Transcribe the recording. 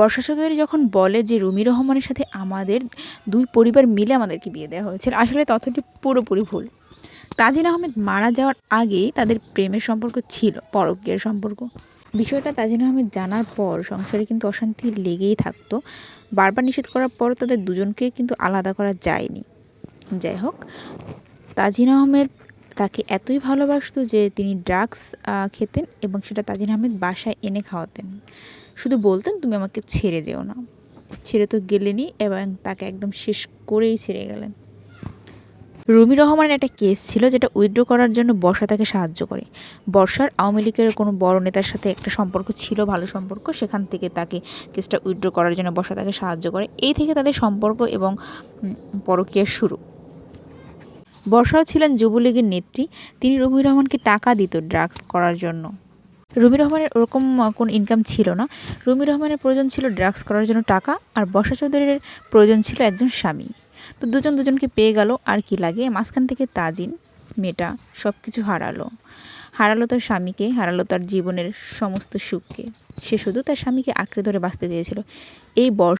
বর্ষা চৌধুরী যখন বলে যে রুমি রহমানের সাথে আমাদের দুই পরিবার মিলে আমাদেরকে বিয়ে দেওয়া হয়েছিল, আসলে তথ্যটি পুরোপুরি ভুল। তাজিন আহমেদ মারা যাওয়ার আগেই তাদের প্রেমের সম্পর্ক ছিল, পরকীয়ার সম্পর্ক। বিষয়টা তাজিন আহমেদ জানার পর সংসারে কিন্তু অশান্তি লেগেই থাকতো। বারবার নিষেধ করার পর তাদের দুজনকে কিন্তু আলাদা করা যায়নি। যাই হোক তাজিন আহমেদ তাকে এতই ভালোবাসত যে তিনি ড্রাগস খেতেন এবং সেটা তাজিন আহমেদ বাসায় এনে খাওয়াতেন। শুধু বলতেন তুমি আমাকে ছেড়ে যেও না। ছেড়ে তো গেলেনি এবং তাকে একদম শেষ করেই ছেড়ে গেলেন। রুমি রহমানের একটা কেস ছিল যেটা উইথড্র করার জন্য বর্ষা তাকে সাহায্য করে। বর্ষার আওয়ামী লীগের কোনো বড় নেতার সাথে একটা সম্পর্ক ছিল ভালো সম্পর্ক সেখান থেকে তাকে কেসটা উইথড্র করার জন্য বর্ষা তাকে সাহায্য করে। এই থেকে তাদের সম্পর্ক এবং উম, পরকীয়ার শুরু। বর্ষাও ছিলেন যুবলীগের নেত্রী। তিনি রুমি রহমানকে টাকা দিত ড্রাগস করার জন্য। রুমি রহমানের ওরকম কোনো ইনকাম ছিল না। রুমি রহমানের প্রয়োজন ছিল ড্রাগস করার জন্য টাকা, আর বর্ষা চৌধুরীর প্রয়োজন ছিল একজন স্বামী। তো দুজন দুজনকে পেয়ে গেল, আর কি লাগে। মাঝখান থেকে তাজিন, মেয়েটা সব কিছু হারালো। হারালো তার স্বামীকে, হারালো তার জীবনের সমস্ত সুখকে। সে শুধু তার স্বামীকে আঁকড়ে ধরে বাঁচতে চেয়েছিল। এই বর্ষ